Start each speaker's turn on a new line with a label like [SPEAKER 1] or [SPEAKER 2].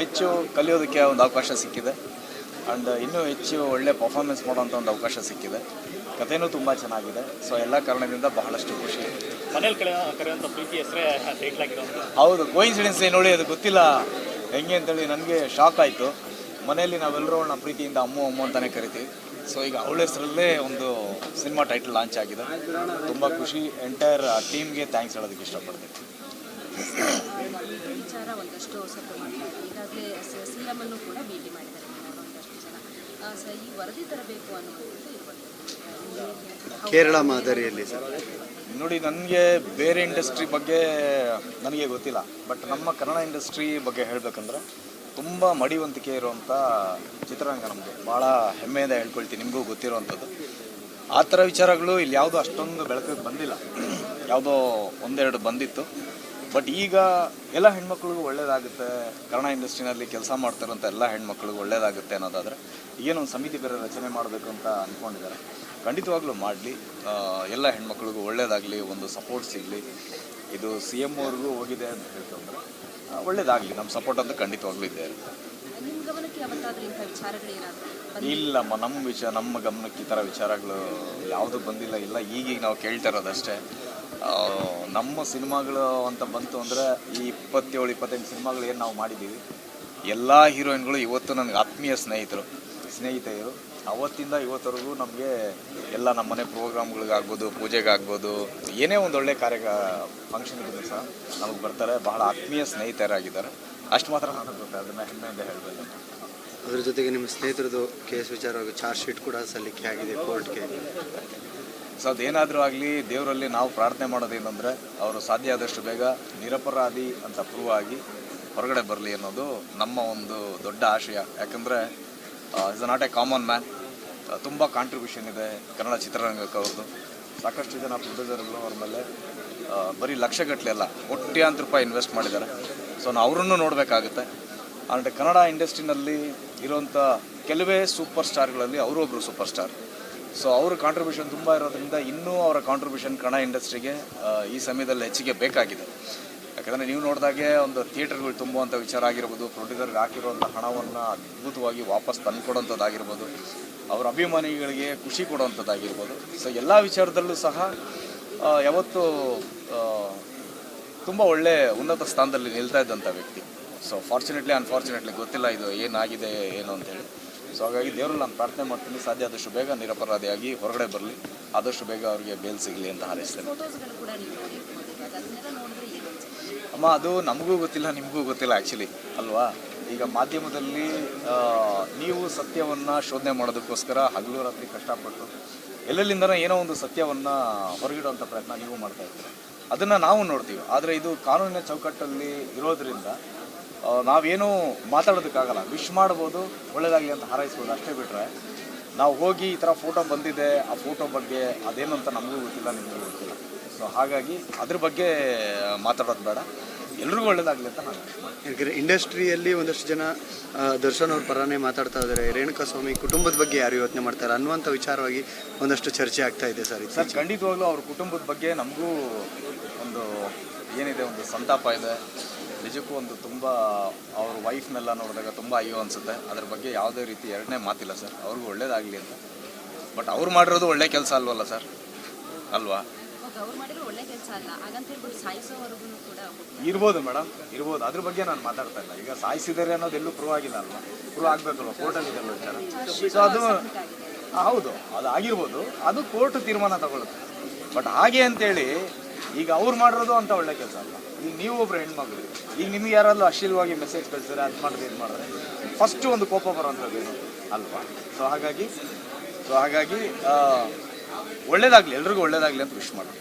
[SPEAKER 1] ಹೆಚ್ಚು ಕಲಿಯೋದಕ್ಕೆ ಒಂದು ಅವಕಾಶ ಸಿಕ್ಕಿದೆ. ಆ್ಯಂಡ್ ಇನ್ನೂ ಹೆಚ್ಚು ಒಳ್ಳೆ ಪರ್ಫಾರ್ಮೆನ್ಸ್ ಮಾಡೋಂಥ ಒಂದು ಅವಕಾಶ ಸಿಕ್ಕಿದೆ. ಕಥೆನೂ ತುಂಬ ಚೆನ್ನಾಗಿದೆ. ಸೊ ಎಲ್ಲ ಕಾರಣದಿಂದ ಬಹಳಷ್ಟು ಖುಷಿ.
[SPEAKER 2] ಮನೇಲಿ ಕರೆ ಕರೆಯುವಂಥ ಪ್ರೀತಿ ಹೆಸರೇ
[SPEAKER 1] ಹೌದು ಕೋಯಿನ್ಸಿಡೆನ್ಸ್ ನೋಡಿ ಅದು ಗೊತ್ತಿಲ್ಲ. ಹೆಂಗೆ ಅಂತೇಳಿ ನನಗೆ ಶಾಕ್ ಆಯಿತು. ಮನೆಯಲ್ಲಿ ನಾವೆಲ್ಲರೂ ನಮ್ಮ ಪ್ರೀತಿಯಿಂದ ಅಮ್ಮು ಅಮ್ಮು ಅಂತಲೇ ಕರಿತೀವಿ. ಸೊ ಈಗ ಅವಳ ಹೆಸರಲ್ಲೇ ಒಂದು ಸಿನಿಮಾ ಟೈಟಲ್ ಲಾಂಚ್ ಆಗಿದೆ. ತುಂಬ ಖುಷಿ. ಎಂಟೈರ್ ಟೀಮ್ಗೆ ಥ್ಯಾಂಕ್ಸ್ ಹೇಳೋದಕ್ಕೆ ಇಷ್ಟಪಡ್ತೀನಿ.
[SPEAKER 3] ವಿಚಾರ ಒಂದಷ್ಟು ಸದ್ದು ಮಾಡ್ತಾರೆ ಈಗಾಗಲೇ ಸಿ ಅನ್ನು ಕೂಡ ಭೇಟಿ ಮಾಡಿದ್ದಾರೆ. ಒಂದಷ್ಟು ಜನ. ಸ ಈ ವರದಿ ತರಬೇಕು ಅನ್ನುವಂಥದ್ದು ಇರುವಂಥದ್ದು
[SPEAKER 4] ಕೇರಳ ಮಾದರಿಯಲ್ಲಿ ಸರ್.
[SPEAKER 1] ನೋಡಿ ನನಗೆ ಬೇರೆ ಇಂಡಸ್ಟ್ರಿ ಬಗ್ಗೆ ನನಗೆ ಗೊತ್ತಿಲ್ಲ. ಬಟ್ ನಮ್ಮ ಕನ್ನಡ ಇಂಡಸ್ಟ್ರಿ ಬಗ್ಗೆ ಹೇಳಬೇಕಂದ್ರೆ ತುಂಬ ಮಡಿವಂತಿಕೆ ಇರುವಂಥ ಚಿತ್ರರಂಗ ನಮಗೆ ಭಾಳ ಹೆಮ್ಮೆಯಿಂದ ಹೇಳ್ಕೊಳ್ತೀನಿ. ನಿಮಗೂ ಗೊತ್ತಿರುವಂಥದ್ದು. ಆ ಥರ ವಿಚಾರಗಳು ಇಲ್ಲಿ ಯಾವುದೋ ಅಷ್ಟೊಂದು ಬೆಳಕಿಗೆ ಬಂದಿಲ್ಲ. ಯಾವುದೋ ಒಂದೆರಡು ಬಂದಿತ್ತು. ಬಟ್ ಈಗ ಎಲ್ಲ ಹೆಣ್ಮಕ್ಳಿಗೂ ಒಳ್ಳೇದಾಗುತ್ತೆ. ಕನ್ನಡ ಇಂಡಸ್ಟ್ರಿನಲ್ಲಿ ಕೆಲಸ ಮಾಡ್ತಿರೋಂಥ ಎಲ್ಲ ಹೆಣ್ಮಕ್ಳಿಗೂ ಒಳ್ಳೇದಾಗುತ್ತೆ ಅನ್ನೋದಾದರೆ ಏನೊಂದು ಸಮಿತಿ ಬೇರೆ ರಚನೆ ಮಾಡಬೇಕು ಅಂತ ಅಂದ್ಕೊಂಡಿದ್ದಾರೆ. ಖಂಡಿತವಾಗ್ಲೂ ಮಾಡಲಿ. ಎಲ್ಲ ಹೆಣ್ಮಕ್ಳಿಗೂ ಒಳ್ಳೇದಾಗಲಿ ಒಂದು ಸಪೋರ್ಟ್ ಸಿಗಲಿ. ಇದು ಸಿ ಎಂ ಅವ್ರಿಗೂ ಹೋಗಿದೆ ಅಂತ ಹೇಳ್ತಂದ್ರೆ ಒಳ್ಳೇದಾಗಲಿ. ನಮ್ಮ ಸಪೋರ್ಟ್ ಅಂತ. ಖಂಡಿತವಾಗ್ಲೂ ಇದ್ದೇ ಇರುತ್ತೆ ಇಲ್ಲಮ್ಮ ನಮ್ಮ ವಿಚಾರ ನಮ್ಮ ಗಮನಕ್ಕೆ ಈ ಥರ ವಿಚಾರಗಳು ಯಾವುದು ಬಂದಿಲ್ಲ. ಇಲ್ಲ ಈಗೀಗ ನಾವು ಕೇಳ್ತಾ ಇರೋದಷ್ಟೇ. ನಮ್ಮ ಸಿನಿಮಾಗಳು ಅಂತ ಬಂತು ಅಂದರೆ ಈ ಇಪ್ಪತ್ತೇಳು, ಇಪ್ಪತ್ತೆಂಟು ಸಿನಿಮಾಗಳು ಏನು ನಾವು ಮಾಡಿದ್ದೀವಿ, ಎಲ್ಲ ಹೀರೋಯಿನ್ಗಳು ಇವತ್ತು ನನಗೆ ಆತ್ಮೀಯ ಸ್ನೇಹಿತರು, ಸ್ನೇಹಿತೆಯರು. ಅವತ್ತಿಂದ ಇವತ್ತವರೆಗೂ ನಮಗೆ ಎಲ್ಲ ನಮ್ಮನೆ ಪ್ರೋಗ್ರಾಮ್ಗಳಿಗಾಗ್ಬೋದು, ಪೂಜೆಗಾಗ್ಬೋದು, ಏನೇ ಒಂದು ಒಳ್ಳೆ ಕಾರ್ಯ ಫಂಕ್ಷನ್ ಇದ್ದರೂ ಸಹ ನಮಗೆ ಬರ್ತಾರೆ, ಬಹಳ ಆತ್ಮೀಯ ಸ್ನೇಹಿತರಾಗಿದ್ದಾರೆ. ಅಷ್ಟು ಮಾತ್ರ ನನಗೆ ಗೊತ್ತೆ, ಅದನ್ನು ಹೆಮ್ಮೆಯಿಂದ ಹೇಳಬೇಕು.
[SPEAKER 4] ಅದ್ರ ಜೊತೆಗೆ ನಿಮ್ಮ ಸ್ನೇಹಿತರದ್ದು ಕೇಸ್ ವಿಚಾರವಾಗಿ ಚಾರ್ಜ್ ಶೀಟ್ ಕೂಡ ಸಲ್ಲಿಕೆ ಆಗಿದೆ ಕೋರ್ಟ್ಗೆ
[SPEAKER 1] ಸೊ ಅದೇನಾದರೂ ಆಗಲಿ ದೇವರಲ್ಲಿ ನಾವು ಪ್ರಾರ್ಥನೆ ಮಾಡೋದೇನೆಂದರೆ ಅವರು ಸಾಧ್ಯ ಆದಷ್ಟು ಬೇಗ ನಿರಪರಾಧಿ ಅಂತ ಪ್ರೂವ್ ಆಗಿ ಹೊರಗಡೆ ಬರಲಿ ಅನ್ನೋದು ನಮ್ಮ ಒಂದು ದೊಡ್ಡ ಆಶಯ. ಯಾಕಂದರೆ is not a common man ತುಂಬ ಕಾಂಟ್ರಿಬ್ಯೂಷನ್ ಇದೆ ಕನ್ನಡ ಚಿತ್ರರಂಗಕ್ಕೆ ಅವ್ರದ್ದು. ಸಾಕಷ್ಟು ಜನ ಪ್ರೊಡ್ಯೂಸರ್ಗಳು ಅವ್ರ ಮೇಲೆ ಬರೀ ಲಕ್ಷಗಟ್ಟಲೆ ಅಲ್ಲ ಕೋಟ್ಯಾಂತರ ರೂಪಾಯಿ ಇನ್ವೆಸ್ಟ್ ಮಾಡಿದ್ದಾರೆ. ಸೊ ನಾವು ಅವರನ್ನು ನೋಡಬೇಕಾಗುತ್ತೆ. ಆ್ಯಂಡ್ ಕನ್ನಡ ಇಂಡಸ್ಟ್ರಿನಲ್ಲಿ ಇರುವಂಥ ಕೆಲವೇ ಸೂಪರ್ ಸ್ಟಾರ್ಗಳಲ್ಲಿ ಅವರೊಬ್ಬರು ಸೂಪರ್ ಸ್ಟಾರ್ ಸೊ ಅವರ ಕಾಂಟ್ರಿಬ್ಯೂಷನ್ ತುಂಬ ಇರೋದ್ರಿಂದ ಇನ್ನೂ ಅವರ ಕಾಂಟ್ರಿಬ್ಯೂಷನ್ ಕನ್ನಡ ಇಂಡಸ್ಟ್ರಿಗೆ ಈ ಸಮಯದಲ್ಲಿ ಹೆಚ್ಚಿಗೆ ಬೇಕಾಗಿದೆ. ಯಾಕಂದರೆ ನೀವು ನೋಡಿದಾಗೆ ಒಂದು ಥಿಯೇಟರ್ಗಳು ತುಂಬುವಂಥ ವಿಚಾರ ಆಗಿರ್ಬೋದು ಪ್ರೊಡ್ಯೂಸರ್ಗೆ ಹಾಕಿರುವಂಥ ಹಣವನ್ನು ಅದ್ಭುತವಾಗಿ ವಾಪಸ್ ತಂದುಕೊಡೋಂಥದ್ದಾಗಿರ್ಬೋದು, ಅವರ ಅಭಿಮಾನಿಗಳಿಗೆ ಖುಷಿ ಕೊಡುವಂಥದ್ದಾಗಿರ್ಬೋದು ಸೊ ಎಲ್ಲ ವಿಚಾರದಲ್ಲೂ ಸಹ ಯಾವತ್ತು ಯಾವತ್ತೂ ತುಂಬ ಒಳ್ಳೆ ಉನ್ನತ ಸ್ಥಾನದಲ್ಲಿ ನಿಲ್ತಾ ಇದ್ದಂಥ ವ್ಯಕ್ತಿ. ಸೊ ಫಾರ್ಚುನೇಟ್ಲಿ ಅನ್ಫಾರ್ಚುನೇಟ್ಲಿ ಗೊತ್ತಿಲ್ಲ ಇದು ಏನಾಗಿದೆ, ಏನು ಅಂತೇಳಿ. ಸೊ ಹಾಗಾಗಿ ದೇವರು ನಾನು ಪ್ರಾರ್ಥನೆ ಮಾಡ್ತೀನಿ. ಸಾಧ್ಯ ಆದಷ್ಟು ಬೇಗ ನಿರಪರಾಧಿಯಾಗಿ ಹೊರಗಡೆ ಬರಲಿ. ಆದಷ್ಟು ಬೇಗ ಅವರಿಗೆ ಬೇಲ್ ಸಿಗಲಿ ಅಂತ ಹಾರೈಸ್ತೇನೆ. ಅಮ್ಮ ಅದು ನಮಗೂ ಗೊತ್ತಿಲ್ಲ ನಿಮಗೂ ಗೊತ್ತಿಲ್ಲ ಆ್ಯಕ್ಚುಲಿ ಅಲ್ವಾ? ಈಗ ಮಾಧ್ಯಮದಲ್ಲಿ ನೀವು ಸತ್ಯವನ್ನು ಶೋಧನೆ ಮಾಡೋದಕ್ಕೋಸ್ಕರ ಹಗಲು ರಾತ್ರಿ ಕಷ್ಟಪಟ್ಟು ಎಲ್ಲೆಲ್ಲಿಂದನೋ ಏನೋ ಒಂದು ಸತ್ಯವನ್ನು ಹೊರಗಿಡುವಂಥ ಪ್ರಯತ್ನ ನೀವು ಮಾಡ್ತಾ ಇದ್ದೀರಿ? ಅದನ್ನು ನಾವು ನೋಡ್ತೀವಿ. ಆದರೆ ಇದು ಕಾನೂನಿನ ಚೌಕಟ್ಟಲ್ಲಿ ಇರೋದ್ರಿಂದ ನಾವೇನೂ ಮಾತಾಡೋದಕ್ಕಾಗಲ್ಲ. ವಿಶ್ ಮಾಡ್ಬೋದು ಒಳ್ಳೇದಾಗಲಿ ಅಂತ ಹಾರೈಸ್ಬೋದು. ಅಷ್ಟೇ ಬಿಟ್ಟರೆ ನಾವು ಹೋಗಿ ಈ ಥರ ಫೋಟೋ ಬಂದಿದೆ ಆ ಫೋಟೋ ಬಗ್ಗೆ ಅದೇನು ಅಂತ ನಮಗೂ ಗೊತ್ತಿಲ್ಲ ನಿಮಗೂ ಗೊತ್ತಿಲ್ಲ. ಸೊ ಹಾಗಾಗಿ ಅದ್ರ ಬಗ್ಗೆ ಮಾತಾಡೋದು ಬೇಡ. ಎಲ್ರಿಗೂ ಒಳ್ಳೇದಾಗಲಿ ಅಂತ ನಾನು
[SPEAKER 4] ಯಾಕೆಂದರೆ ಇಂಡಸ್ಟ್ರಿಯಲ್ಲಿ ಒಂದಷ್ಟು ಜನ ದರ್ಶನ್ ಅವ್ರ ಪರಾನೇ ಮಾತಾಡ್ತಾ ಇದ್ದಾರೆ. ರೇಣುಕಾ ಸ್ವಾಮಿ ಕುಟುಂಬದ ಬಗ್ಗೆ ಯಾರು ಯೋಚನೆ ಮಾಡ್ತಾರೆ? ಅನ್ನುವಂಥ ವಿಚಾರವಾಗಿ ಒಂದಷ್ಟು ಚರ್ಚೆ ಆಗ್ತಾ ಇದೆ ಸರ್
[SPEAKER 1] ಸರ್ ಖಂಡಿತವಾಗ್ಲೂ ಅವ್ರ ಕುಟುಂಬದ ಬಗ್ಗೆ ನಮಗೂ ಒಂದು ಏನಿದೆ ಒಂದು ಸಂತಾಪ ಇದೆ. ನಿಜಕ್ಕೂ ಒಂದು ತುಂಬ ಅವ್ರ ವೈಫ್ನೆಲ್ಲ ನೋಡಿದಾಗ ತುಂಬ ಅಯ್ಯೋ ಅನಿಸುತ್ತೆ. ಅದ್ರ ಬಗ್ಗೆ ಯಾವುದೇ ರೀತಿ ಎರಡನೇ ಮಾತಿಲ್ಲ ಸರ್. ಅವ್ರಿಗೂ ಒಳ್ಳೇದಾಗಲಿ ಅಂತ. ಬಟ್ ಅವ್ರು ಮಾಡಿರೋದು ಒಳ್ಳೆ ಕೆಲಸ ಅಲ್ವಲ್ಲ ಸರ್? ಅಲ್ವಾ. ಇರ್ಬೋದು ಮೇಡಮ್ ಇರ್ಬೋದು. ಅದ್ರ ಬಗ್ಗೆ ನಾನು ಮಾತಾಡ್ತಾ ಇಲ್ಲ. ಈಗ ಸಾಯಿಸಿದ್ದಾರೆ ಅನ್ನೋದು ಎಲ್ಲೂ ಪ್ರೂವ್ ಆಗಿಲ್ಲ ಅಲ್ವಾ? ಪ್ರೂವ್ ಆಗಬೇಕಲ್ವ? ಕೋರ್ಟಲ್ಲಿ ಇದೆ ವಿಚಾರ. ಸೊ ಅದು ಹೌದು ಅದು ಆಗಿರ್ಬೋದು. ಅದು ಕೋರ್ಟ್ ತೀರ್ಮಾನ ತಗೊಳುತ್ತೆ ಬಟ್ ಹಾಗೆ ಅಂತೇಳಿ ಈಗ ಅವ್ರು ಮಾಡಿರೋದು ಅಂತ ಒಳ್ಳೆ ಕೆಲಸ ಅಲ್ಲ. ಈಗ ನೀವು ಒಬ್ರು ಹೆಣ್ಮಗಳು ಈಗ ನಿಮ್ಗೆ ಯಾರಾದ್ರೂ ಅಶ್ಲೀಲವಾಗಿ ಮೆಸೇಜ್ ಕಳಿಸಿದ್ರೆ ಅದು ಮಾಡಿದ್ರೆ ಇದು ಮಾಡಿದ್ರೆ ಫಸ್ಟು ಒಂದು ಕೋಪ ಬರೋಂಥದ್ದು ಏನು? ಅಲ್ವಾ? ಸೊ ಹಾಗಾಗಿ ಸೊ ಹಾಗಾಗಿ ಒಳ್ಳೇದಾಗಲಿ, ಎಲ್ರಿಗೂ ಒಳ್ಳೇದಾಗಲಿ ಅಂತ ವಿಶ್ ಮಾಡೋದು